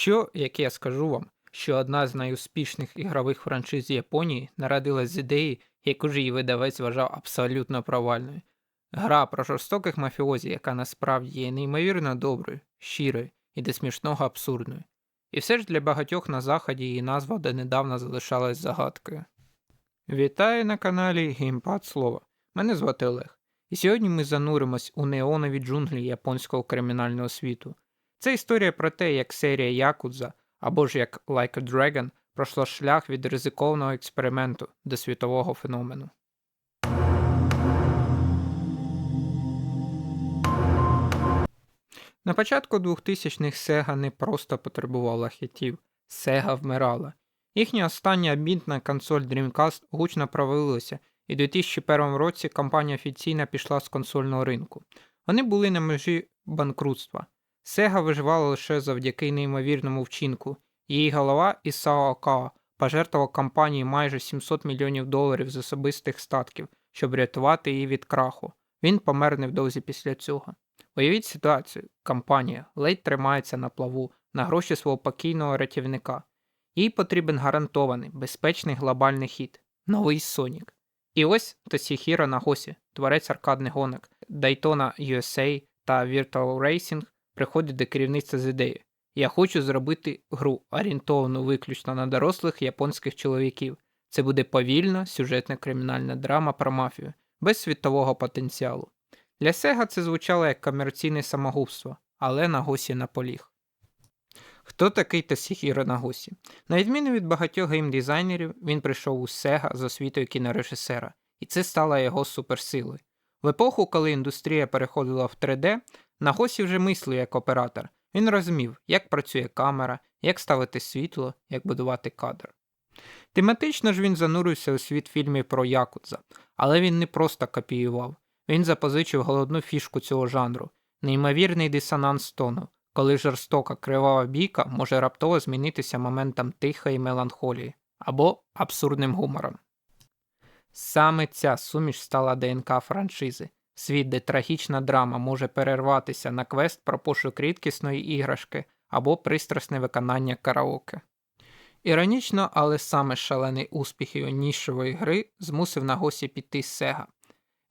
Що, як я скажу вам, що одна з найуспішних ігрових франшиз Японії народилась з ідеї, яку ж її видавець вважав абсолютно провальною. Гра про жорстоких мафіозі, яка насправді є неймовірно доброю, щирою і до смішного абсурдною. І все ж для багатьох на заході її назва донедавна залишалась загадкою. Вітаю на каналі Геймпад Слова. Мене звати Олег. І сьогодні ми зануримось у неонові джунглі японського кримінального світу. Це історія про те, як серія Якудза, або ж як Like a Dragon, пройшла шлях від ризикованого експерименту до світового феномену. На початку 2000-х Sega не просто потребувала хітів, Sega вмирала. Їхня остання амбітна консоль Dreamcast гучно провалилася, і у 2001 році компанія офіційно пішла з консольного ринку. Вони були на межі банкрутства. Sega виживала лише завдяки неймовірному вчинку. Її голова Ісао Акао пожертвував компанії майже 700 мільйонів доларів з особистих статків, щоб рятувати її від краху. Він помер невдовзі після цього. Уявіть ситуацію, компанія ледь тримається на плаву на гроші свого покійного рятівника. Їй потрібен гарантований, безпечний глобальний хід новий Sonic. І ось Тосіхіро Нагосі, творець аркадних гонок, Daytona USA та Virtual Racing приходить до керівництва з ідеєю. Я хочу зробити гру, орієнтовану виключно на дорослих японських чоловіків. Це буде повільна сюжетна кримінальна драма про мафію, без світового потенціалу. Для Сега це звучало як комерційне самогубство, але Нагосі наполіг. Хто такий Тосіхіро Нагосі? На відміну від багатьох геймдизайнерів, він прийшов у Сега з освітою кінорежисера, і це стало його суперсилою. В епоху, коли індустрія переходила в 3D, Нагосі вже мислив як оператор. Він розумів, як працює камера, як ставити світло, як будувати кадр. Тематично ж він занурився у світ фільмів про Якудза, але він не просто копіював, він запозичив головну фішку цього жанру неймовірний дисонанс тону, коли жорстока кривава бійка може раптово змінитися моментом тихої меланхолії або абсурдним гумором. Саме ця суміш стала ДНК франшизи, світ, де трагічна драма може перерватися на квест про пошук рідкісної іграшки або пристрасне виконання караоке. Іронічно, але саме шалений успіх його нішової гри змусив Нагосі піти з Сега.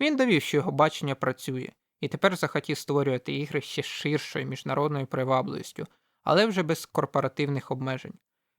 Він довів, що його бачення працює, і тепер захотів створювати ігри ще ширшою міжнародною привабливістю, але вже без корпоративних обмежень.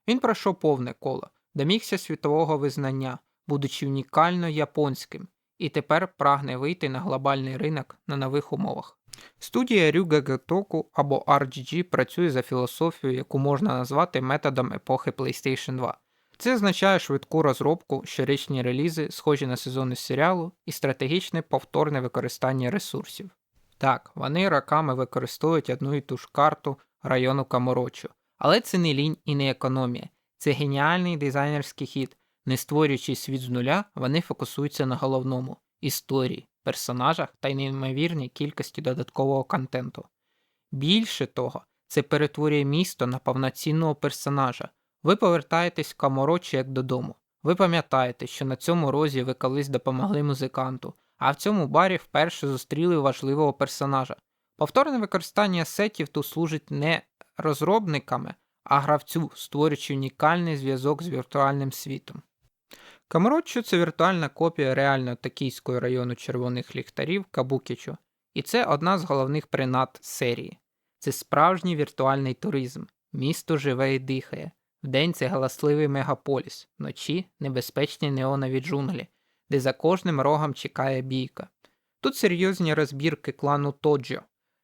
Він пройшов повне коло, домігся світового визнання, будучи унікально японським, і тепер прагне вийти на глобальний ринок на нових умовах. Студія Ryuga Gotoku або RGG працює за філософією, яку можна назвати методом епохи PlayStation 2. Це означає швидку розробку, щорічні релізи, схожі на сезони серіалу, і стратегічне повторне використання ресурсів. Так, вони роками використовують одну і ту ж карту району Каморочу, але це не лінь і не економія, це геніальний дизайнерський хід. Не створюючи світ з нуля, вони фокусуються на головному історії, персонажах та й неймовірній кількості додаткового контенту. Більше того, це перетворює місто на повноцінного персонажа. Ви повертаєтесь в Каморочі як додому. Ви пам'ятаєте, що на цьому розі ви колись допомогли музиканту, а в цьому барі вперше зустріли важливого персонажа. Повторне використання сетів тут служить не розробниками, а гравцю, створюючи унікальний зв'язок з віртуальним світом. Камороччо це віртуальна копія реально токійського району червоних ліхтарів Кабукічо, і це одна з головних принад серії. Це справжній віртуальний туризм. Місто живе і дихає. Вдень це галасливий мегаполіс, вночі небезпечні неонові джунглі, де за кожним рогом чекає бійка. Тут серйозні розбірки клану Тоджо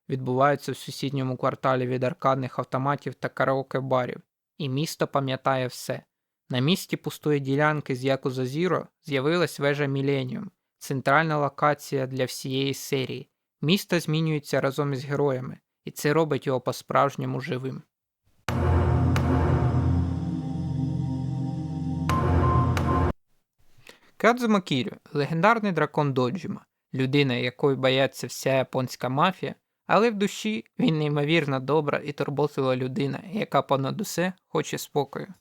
відбуваються в сусідньому кварталі від аркадних автоматів та караоке-барів, і місто пам'ятає все. На місці пустої ділянки з Якуза Зіро з'явилась вежа Міленіум, центральна локація для всієї серії. Місто змінюється разом із героями, і це робить його по-справжньому живим. Кадзума Кірю – легендарний дракон Доджіма, людина, якої бояться вся японська мафія, але в душі він неймовірно добра і турботлива людина, яка понад усе хоче спокою.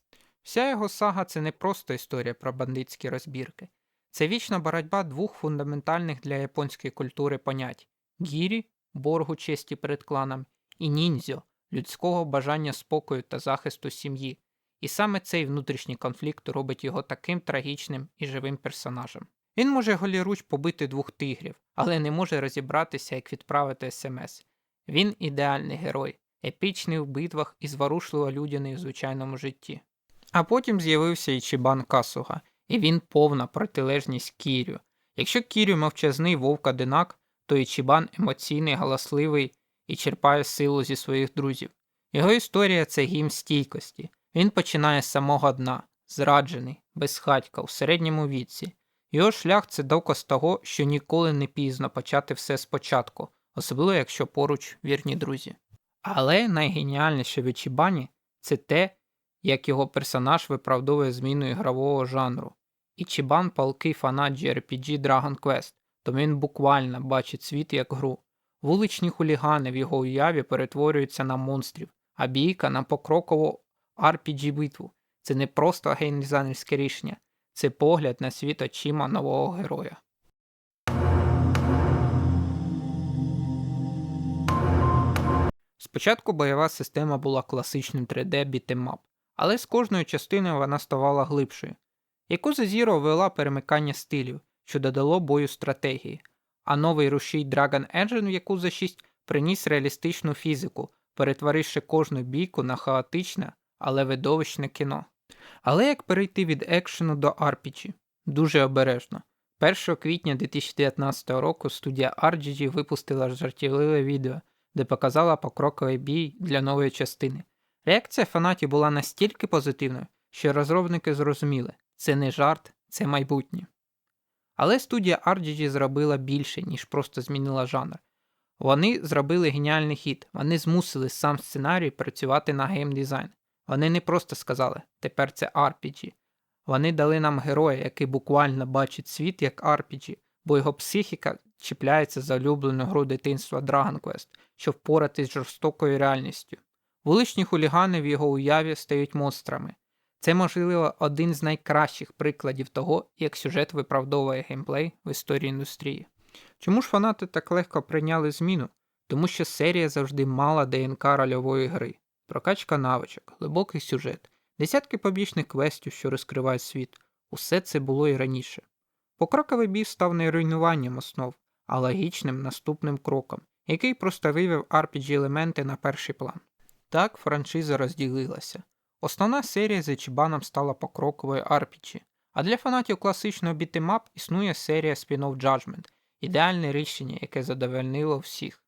Вся його сага це не просто історія про бандитські розбірки, це вічна боротьба двох фундаментальних для японської культури понять гірі, боргу честі перед кланом, і ніндзьо, людського бажання спокою та захисту сім'ї. І саме цей внутрішній конфлікт робить його таким трагічним і живим персонажем. Він може голіруч побити двох тигрів, але не може розібратися, як відправити смс. Він ідеальний герой, епічний у битвах і зворушливо людяний у звичайному житті. А потім з'явився і Чібан Касуга, і він повна протилежність Кірю. Якщо Кірю мовчазний вовк одинак, то Ічібан емоційний, галасливий і черпає силу зі своїх друзів. Його історія це гімн стійкості. Він починає з самого дна, зраджений, безхатька, у середньому віці. Його шлях це доказ того, що ніколи не пізно почати все спочатку, особливо якщо поруч вірні друзі. Але найгеніальніше в Ічібані це те, як його персонаж виправдовує зміну ігрового жанру. Ічібан палкий фанат JRPG Dragon Quest, тому він буквально бачить світ як гру. Вуличні хулігани в його уяві перетворюються на монстрів, а бійка на покрокову RPG-битву. Це не просто геймдизайнерське рішення, це погляд на світ очима нового героя. Спочатку бойова система була класичним 3D бітемап, але з кожною частиною вона ставала глибшою. Yakuza Zero ввела перемикання стилів, що додало бою стратегії, а новий рушій Dragon Engine в Yakuza 6 приніс реалістичну фізику, перетворивши кожну бійку на хаотичне, але видовищне кіно. Але як перейти від екшену до RPG? Дуже обережно. 1 квітня 2019 року студія RGG випустила жартівливе відео, де показала покроковий бій для нової частини. Реакція фанатів була настільки позитивною, що розробники зрозуміли, це не жарт, це майбутнє. Але студія RGG зробила більше, ніж просто змінила жанр. Вони зробили геніальний хід, вони змусили сам сценарій працювати на геймдизайн. Вони не просто сказали, тепер це RPG. Вони дали нам героя, який буквально бачить світ як RPG, бо його психіка чіпляється за улюблену гру дитинства Dragon Quest, щоб впоратись з жорстокою реальністю. Вуличні хулігани в його уяві стають монстрами. Це, можливо, один з найкращих прикладів того, як сюжет виправдовує геймплей в історії індустрії. Чому ж фанати так легко прийняли зміну? Тому що серія завжди мала ДНК рольової гри, прокачка навичок, глибокий сюжет, десятки побічних квестів, що розкривають світ. Усе це було і раніше. Покроковий бій став не руйнуванням основ, а логічним наступним кроком, який просто вивів RPG елементи на перший план. Так франшиза розділилася. Основна серія з Ічібаном стала покроковою RPG, а для фанатів класичного бітемап існує серія Spin-off Judgment, ідеальне рішення, яке задовольнило всіх.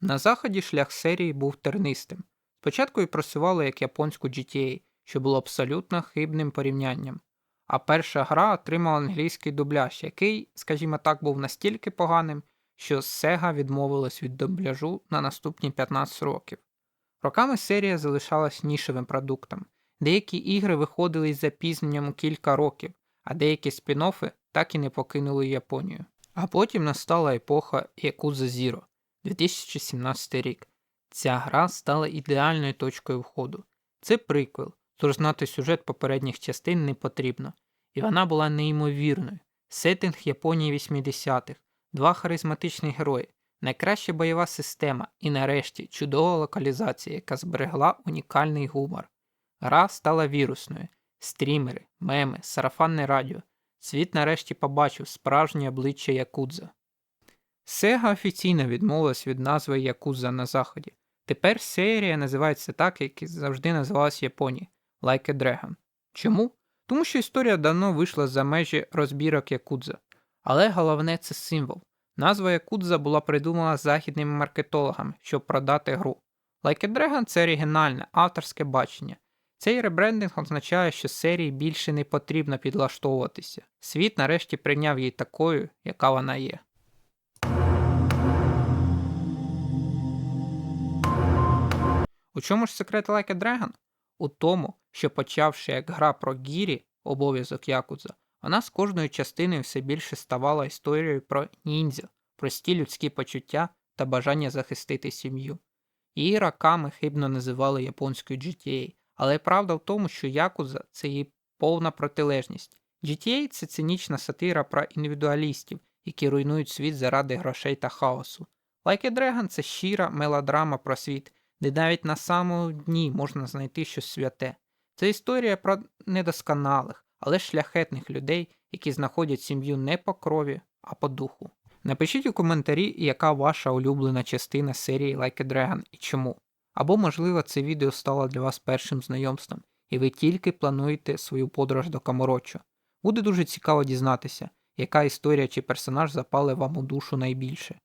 На заході шлях серії був тернистим. Спочатку і просували як японську GTA, що було абсолютно хибним порівнянням. А перша гра отримала англійський дубляж, який, скажімо так, був настільки поганим, що Sega відмовилась від дубляжу на наступні 15 років. Роками серія залишалась нішевим продуктом. Деякі ігри виходили із запізненням кілька років, а деякі спін-оффи так і не покинули Японію. А потім настала епоха Yakuza Zero 2017 рік. Ця гра стала ідеальною точкою входу. Це приквел, тож знати сюжет попередніх частин не потрібно. І вона була неймовірною. Сеттинг Японії 80-х, два харизматичні герої, найкраща бойова система і нарешті чудова локалізація, яка зберегла унікальний гумор. Гра стала вірусною. Стрімери, меми, сарафанне радіо. Світ нарешті побачив справжнє обличчя Якудза. Сега офіційно відмовилась від назви Якудза на заході. Тепер серія називається так, як і завжди називалась Японії Like a Dragon. Чому? Тому що історія давно вийшла за межі розбірок Якудза. Але головне це символ. Назва Якудза була придумана західними маркетологами, щоб продати гру. Like a Dragon це оригінальне авторське бачення. Цей ребрендинг означає, що серії більше не потрібно підлаштовуватися. Світ нарешті прийняв її такою, яка вона є. У чому ж секрет Like a Dragon? У тому, що почавши як гра про гірі, обов'язок Якудза, вона з кожною частиною все більше ставала історією про ніндзя, прості людські почуття та бажання захистити сім'ю. Її роками хибно називали японською GTA, але правда в тому, що Якудза це її повна протилежність. GTA це цинічна сатира про індивідуалістів, які руйнують світ заради грошей та хаосу. Like a Dragon – це щира мелодрама про світ, де навіть на самому дні можна знайти щось святе. Це історія про недосконалих, але шляхетних людей, які знаходять сім'ю не по крові, а по духу. Напишіть у коментарі, яка ваша улюблена частина серії Like a Dragon і чому. Або, можливо, це відео стало для вас першим знайомством, і ви тільки плануєте свою подорож до Камороччо. Буде дуже цікаво дізнатися, яка історія чи персонаж запали вам у душу найбільше.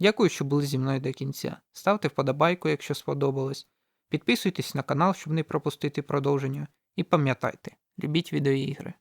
Дякую, що були зі мною до кінця. Ставте вподобайку, якщо сподобалось. Підписуйтесь на канал, щоб не пропустити продовження. І пам'ятайте, любіть відеоігри.